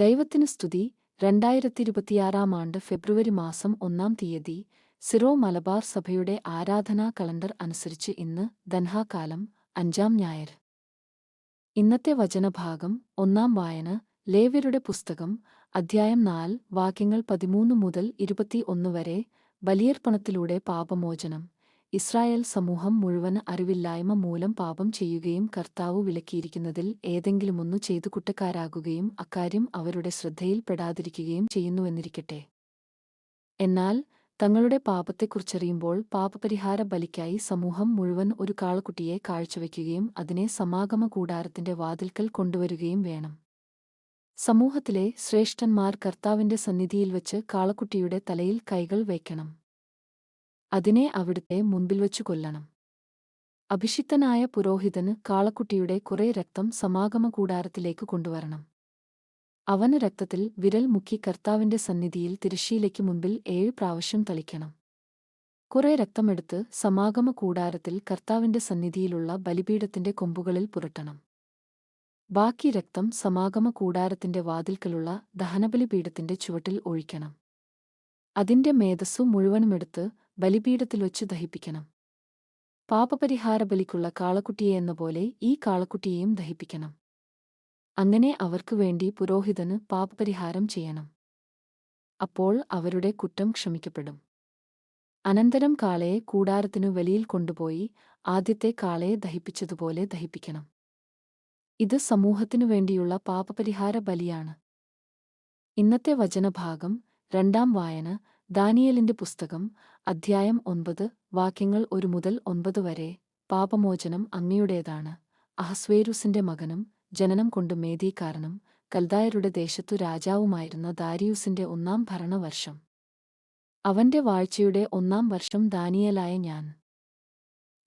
ദൈവത്തിന് സ്തുതി. രണ്ടായിരത്തി ഇരുപത്തിയാറാം ആണ്ട് ഫെബ്രുവരി മാസം ഒന്നാം തീയതി സിറോ മലബാർ സഭയുടെ ആരാധനാ കലണ്ടർ അനുസരിച്ച് ഇന്ന് ദൻഹാകാലം അഞ്ചാം ഞായർ. ഇന്നത്തെ വചനഭാഗം ഒന്നാം വായന ലേവ്യരുടെ പുസ്തകം അധ്യായം നാല് വാക്യങ്ങൾ പതിമൂന്ന് മുതൽ ഇരുപത്തിയൊന്ന് വരെ ബലിയർപ്പണത്തിലൂടെ പാപമോചനം. ഇസ്രായേൽ സമൂഹം മുഴുവൻ അറിവില്ലായ്മ മൂലം പാപം ചെയ്യുകയും കർത്താവ് വിലക്കിയിരിക്കുന്നതിൽ ഏതെങ്കിലുമൊന്നു ചെയ്തു കുറ്റക്കാരാകുകയും അക്കാര്യം അവരുടെ ശ്രദ്ധയിൽപ്പെടാതിരിക്കുകയും ചെയ്യുന്നുവെന്നിരിക്കട്ടെ. എന്നാൽ തങ്ങളുടെ പാപത്തെക്കുറിച്ചറിയുമ്പോൾ പാപപരിഹാര ബലിക്കായി സമൂഹം മുഴുവൻ ഒരു കാളക്കുട്ടിയെ കാഴ്ചവെക്കുകയും അതിനെ സമാഗമ കൂടാരത്തിന്റെ വാതിൽക്കൽ കൊണ്ടുവരികയും വേണം. സമൂഹത്തിലെ ശ്രേഷ്ഠന്മാർ കർത്താവിന്റെ സന്നിധിയിൽ വച്ച് കാളക്കുട്ടിയുടെ തലയിൽ കൈകൾ വയ്ക്കണം. അതിനെ അവിടുത്തെ മുൻപിൽ വച്ചു കൊല്ലണം. അഭിഷിക്തനായ പുരോഹിതന് കാളക്കുട്ടിയുടെ കുറെ രക്തം സമാഗമ കൂടാരത്തിലേക്ക് കൊണ്ടുവരണം. അവന് രക്തത്തിൽ വിരൽ മുക്കി കർത്താവിന്റെ സന്നിധിയിൽ തിരശ്ശീലയ്ക്ക് മുൻപിൽ ഏഴ് പ്രാവശ്യം തളിക്കണം. കുറെ രക്തമെടുത്ത് സമാഗമ കൂടാരത്തിൽ കർത്താവിന്റെ സന്നിധിയിലുള്ള ബലിപീഠത്തിന്റെ കൊമ്പുകളിൽ പുരട്ടണം. ബാക്കി രക്തം സമാഗമ കൂടാരത്തിന്റെ വാതിൽക്കലുള്ള ദഹനബലിപീഠത്തിന്റെ ചുവട്ടിൽ ഒഴിക്കണം. അതിന്റെ മേധസ്സു മുഴുവനുമെടുത്ത് ബലിപീഠത്തിൽ വച്ച് ദഹിപ്പിക്കണം. പാപപരിഹാര ബലിക്കുള്ള കാളക്കുട്ടിയെ എന്ന പോലെ ഈ കാളക്കുട്ടിയെയും ദഹിപ്പിക്കണം. അങ്ങനെ അവർക്കു വേണ്ടി പുരോഹിതന് പാപപരിഹാരം ചെയ്യണം. അപ്പോൾ അവരുടെ കുറ്റം ക്ഷമിക്കപ്പെടും. അനന്തരം കാളയെ കൂടാരത്തിനു വലിയിൽ കൊണ്ടുപോയി ആദ്യത്തെ കാളയെ ദഹിപ്പിച്ചതുപോലെ ദഹിപ്പിക്കണം. ഇത് സമൂഹത്തിനു വേണ്ടിയുള്ള പാപപരിഹാര ബലിയാണ് ഇന്നത്തെ വചനഭാഗം രണ്ടാം വായന ദാനിയലിന്റെ പുസ്തകം അധ്യായം ഒൻപത് വാക്യങ്ങൾ ഒരു മുതൽ ഒൻപത് വരെ പാപമോചനം അങ്ങയുടേതാണ്. അഹസ്വേരുസിന്റെ മകനും ജനനം കൊണ്ട് മേധീകാരനും കൽദായരുടെ ദേശത്തു രാജാവുമായിരുന്ന ദാരിയൂസിന്റെ ഒന്നാം ഭരണവർഷം. അവന്റെ വാഴ്ചയുടെ ഒന്നാം വർഷം ദാനിയലായ ഞാൻ.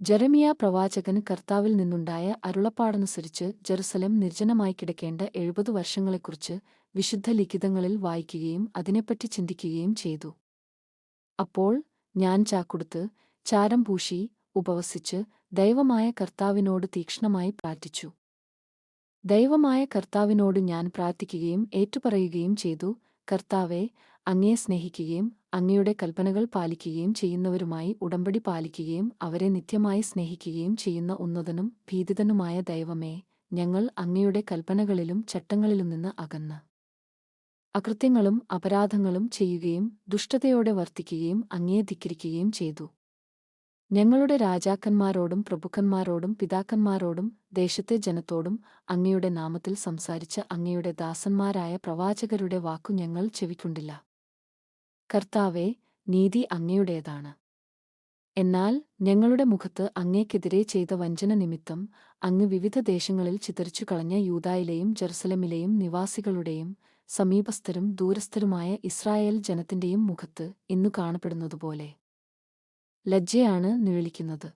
ജെറമിയ പ്രവാചകന് കർത്താവിൽ നിന്നുണ്ടായ അരുളപ്പാടനുസരിച്ച് ജെറുസലം നിർജനമായി കിടക്കേണ്ട എഴുപത് വർഷങ്ങളെക്കുറിച്ച് വിശുദ്ധ ലിഖിതങ്ങളിൽ വായിക്കുകയും അതിനെപ്പറ്റി ചിന്തിക്കുകയും ചെയ്തു. അപ്പോൾ ഞാൻ ചാക്കുടുത്ത് ചാരം പൂശി ഉപവസിച്ച് ദൈവമായ കർത്താവിനോട് തീക്ഷ്ണമായി പ്രാർത്ഥിച്ചു. ദൈവമായ കർത്താവിനോട് ഞാൻ പ്രാർത്ഥിക്കുകയും ഏറ്റുപറയുകയും ചെയ്തു കർത്താവെ അങ്ങയെ സ്നേഹിക്കുകയും അങ്ങയുടെ കൽപ്പനകൾ പാലിക്കുകയും ചെയ്യുന്നവരുമായി ഉടമ്പടി പാലിക്കുകയും അവരെ നിത്യമായി സ്നേഹിക്കുകയും ചെയ്യുന്ന ഉന്നതനും ഭീതിതനുമായ ദൈവമേ ഞങ്ങൾ അങ്ങയുടെ കൽപ്പനകളിലും ചട്ടങ്ങളിലും നിന്ന് അകന്ന്. അകൃത്യങ്ങളും അപരാധങ്ങളും ചെയ്യുകയും ദുഷ്ടതയോടെ വർത്തിക്കുകയും അങ്ങയെ ധിക്കരിക്കുകയും ചെയ്തു. ഞങ്ങളുടെ രാജാക്കന്മാരോടും പ്രഭുക്കന്മാരോടും പിതാക്കന്മാരോടും ദേശത്തെ ജനത്തോടും അങ്ങയുടെ നാമത്തിൽ സംസാരിച്ച അങ്ങയുടെ ദാസന്മാരായ പ്രവാചകരുടെ വാക്കു ഞങ്ങൾ ചെവിക്കൊണ്ടില്ല. കർത്താവെ നീതി അങ്ങയുടേതാണ്. എന്നാൽ ഞങ്ങളുടെ മുഖത്ത് അങ്ങേക്കെതിരെ ചെയ്ത വഞ്ചന നിമിത്തം അങ്ങ് വിവിധ ദേശങ്ങളിൽ ചിതറിച്ചു കളഞ്ഞ യൂതായിലെയും ജെറുസലമിലെയും നിവാസികളുടെയും സമീപസ്ഥരും ദൂരസ്ഥരുമായ ഇസ്രായേൽ ജനത്തിന്റെയും മുഖത്ത് ഇന്നു കാണപ്പെടുന്നതുപോലെ ലജ്ജയാണ് നിഴലിക്കുന്നത്.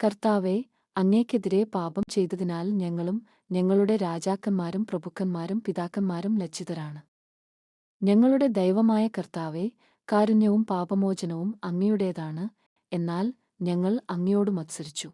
കർത്താവെ അങ്ങേക്കെതിരെ പാപം ചെയ്തതിനാൽ ഞങ്ങളും ഞങ്ങളുടെ രാജാക്കന്മാരും പ്രഭുക്കന്മാരും പിതാക്കന്മാരും ലജ്ജിതരാണ്. ഞങ്ങളുടെ ദൈവമായ കർത്താവെ കാരുണ്യവും പാപമോചനവും അങ്ങയുടേതാണ് എന്നാൽ ഞങ്ങൾ അങ്ങയോട് മത്സരിച്ചു.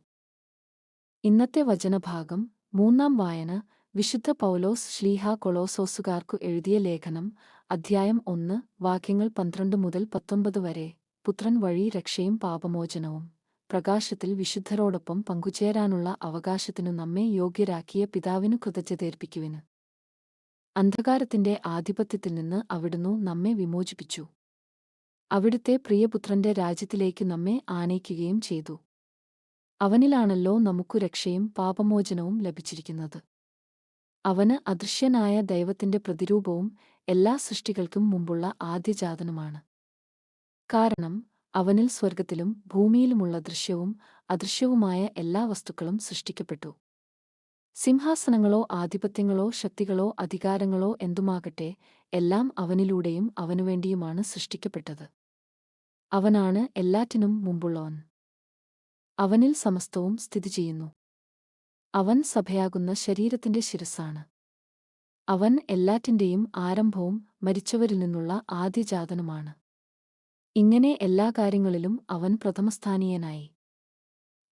ഇന്നത്തെ വചനഭാഗം മൂന്നാം വായന വിശുദ്ധ പൗലോസ് ശ്ലീഹ കൊളോസോസുകാർക്കു എഴുതിയ ലേഖനം അധ്യായം ഒന്ന് വാക്യങ്ങൾ പന്ത്രണ്ട് മുതൽ പത്തൊമ്പത് വരെ. പുത്രൻ വഴി രക്ഷയും പാപമോചനവും. പ്രകാശത്തിൽ വിശുദ്ധരോടൊപ്പം പങ്കുചേരാനുള്ള അവകാശത്തിനു നമ്മെ യോഗ്യരാക്കിയ പിതാവിനു കൃതജ്ഞതേർപ്പിക്കുവിന് അന്ധകാരത്തിന്റെ ആധിപത്യത്തിൽ നിന്ന് അവിടുന്ന് നമ്മെ വിമോചിപ്പിച്ചു. അവിടുത്തെ പ്രിയപുത്രന്റെ രാജ്യത്തിലേക്ക് നമ്മെ ആനയിക്കുകയും ചെയ്തു. അവനിലാണല്ലോ നമുക്കു രക്ഷയും പാപമോചനവും ലഭിച്ചിരിക്കുന്നത്. അവന് അദൃശ്യനായ ദൈവത്തിന്റെ പ്രതിരൂപവും എല്ലാ സൃഷ്ടികൾക്കും മുമ്പുള്ള ആദ്യജാതനുമാണ്. കാരണം അവനിൽ സ്വർഗത്തിലും ഭൂമിയിലുമുള്ള ദൃശ്യവും അദൃശ്യവുമായ എല്ലാ വസ്തുക്കളും സൃഷ്ടിക്കപ്പെട്ടു. സിംഹാസനങ്ങളോ ആധിപത്യങ്ങളോ ശക്തികളോ അധികാരങ്ങളോ എന്തുമാകട്ടെ എല്ലാം അവനിലൂടെയും അവനുവേണ്ടിയുമാണ് സൃഷ്ടിക്കപ്പെട്ടത്. അവനാണ് എല്ലാറ്റിനും മുമ്പുള്ളവൻ. അവനിൽ സമസ്തവും സ്ഥിതി ചെയ്യുന്നു. അവൻ സഭയാകുന്ന ശരീരത്തിന്റെ ശിരസാണ് അവൻ എല്ലാറ്റിന്റെയും ആരംഭവും മരിച്ചവരിൽ നിന്നുള്ള ആദ്യജാതനുമാണ്. ഇങ്ങനെ എല്ലാ കാര്യങ്ങളിലും അവൻ പ്രഥമസ്ഥാനീയനായി.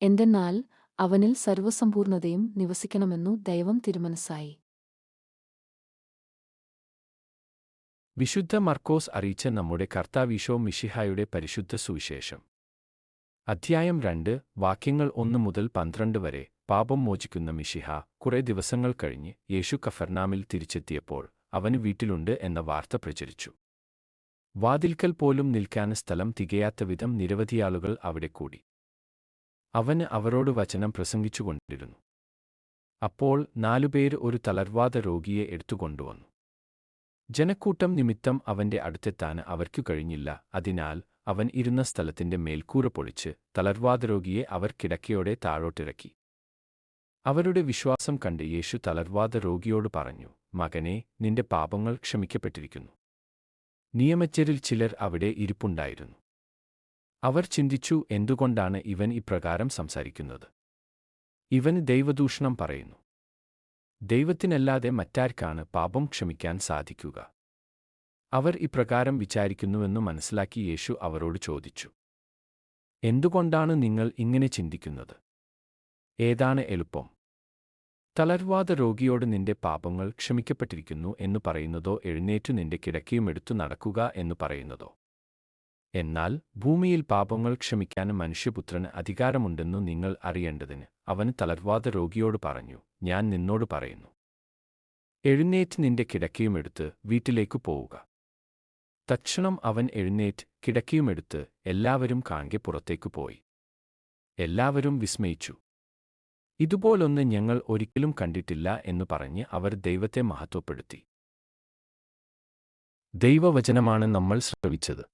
എന്തെന്നാൽ അവനിൽ സർവസമ്പൂർണതയും നിവസിക്കണമെന്നു ദൈവം തിരുമനസ്സായി. വിശുദ്ധ മർക്കോസ് അറിയിച്ച നമ്മുടെ കർത്താവീശോ മിഷിഹായുടെ പരിശുദ്ധ സുവിശേഷം. അധ്യായം രണ്ട് വാക്യങ്ങൾ ഒന്ന് മുതൽ പന്ത്രണ്ട് വരെ പാപം മോചിക്കുന്ന മിഷിഹ കുറെ ദിവസങ്ങൾ കഴിഞ്ഞ് യേശു കഫർനാമിൽ തിരിച്ചെത്തിയപ്പോൾ അവന് വീട്ടിലുണ്ട് എന്ന വാർത്ത പ്രചരിച്ചു. വാതിൽക്കൽ പോലും നിൽക്കാൻ സ്ഥലം തികയാത്ത വിധം നിരവധിയാളുകൾ അവിടെ കൂടി. അവന് അവരോട് വചനം പ്രസംഗിച്ചുകൊണ്ടിരുന്നു. അപ്പോൾ നാലുപേർ ഒരു തളർവാദ രോഗിയെ എടുത്തുകൊണ്ടുവന്നു. ജനക്കൂട്ടം നിമിത്തം അവന്റെ അടുത്തെത്താൻ അവർക്കു കഴിഞ്ഞില്ല. അതിനാൽ അവൻ ഇരുന്ന സ്ഥലത്തിന്റെ മേൽക്കൂറ പൊളിച്ച് തളർവാദരോഗിയെ അവർ കിടക്കയോടെ താഴോട്ടിറക്കി. അവരുടെ വിശ്വാസം കണ്ട് യേശു തളർവാദ രോഗിയോട് പറഞ്ഞു മകനെ നിന്റെ പാപങ്ങൾ ക്ഷമിക്കപ്പെട്ടിരിക്കുന്നു. നിയമച്ചരിൽ ചിലർ അവിടെ ഇരിപ്പുണ്ടായിരുന്നു. അവർ ചിന്തിച്ചു എന്തുകൊണ്ടാണ് ഇവൻ ഇപ്രകാരം സംസാരിക്കുന്നത്. ഇവന് ദൈവദൂഷണം പറയുന്നു. ദൈവത്തിനല്ലാതെ മറ്റാർക്കാണ് പാപം ക്ഷമിക്കാൻ സാധിക്കുക. അവർ ഇപ്രകാരം വിചാരിക്കുന്നുവെന്നു മനസ്സിലാക്കി യേശു അവരോട് ചോദിച്ചു. എന്തുകൊണ്ടാണ് നിങ്ങൾ ഇങ്ങനെ ചിന്തിക്കുന്നത്? ഏതാണ് എളുപ്പം? തളർവാദ രോഗിയോട് നിന്റെ പാപങ്ങൾ ക്ഷമിക്കപ്പെട്ടിരിക്കുന്നു എന്ന് പറയുന്നതോ എഴുന്നേറ്റു നിന്റെ കിടക്കയും എടുത്തു നടക്കുക എന്ന് പറയുന്നതോ? എന്നാൽ ഭൂമിയിൽ പാപങ്ങൾ ക്ഷമിക്കാൻ മനുഷ്യപുത്രന് അധികാരമുണ്ടെന്നു നിങ്ങൾ അറിയേണ്ടതിന് അവന് തളർവാദ രോഗിയോട് പറഞ്ഞു ഞാൻ നിന്നോട് പറയുന്നു. എഴുന്നേറ്റ് നിന്റെ കിടക്കയുമെടുത്ത് വീട്ടിലേക്കു പോവുക തക്ഷണം അവൻ എഴുന്നേറ്റ് കിടക്കയുമെടുത്ത് എല്ലാവരും കാൺകെ പുറത്തേക്കു പോയി. എല്ലാവരും വിസ്മയിച്ചു. ഇതുപോലൊന്ന് ഞങ്ങൾ ഒരിക്കലും കണ്ടിട്ടില്ല എന്ന് പറഞ്ഞ് അവർ ദൈവത്തെ മഹത്വപ്പെടുത്തി. ദൈവവചനമാണ് നമ്മൾ ശ്രവിച്ചത്.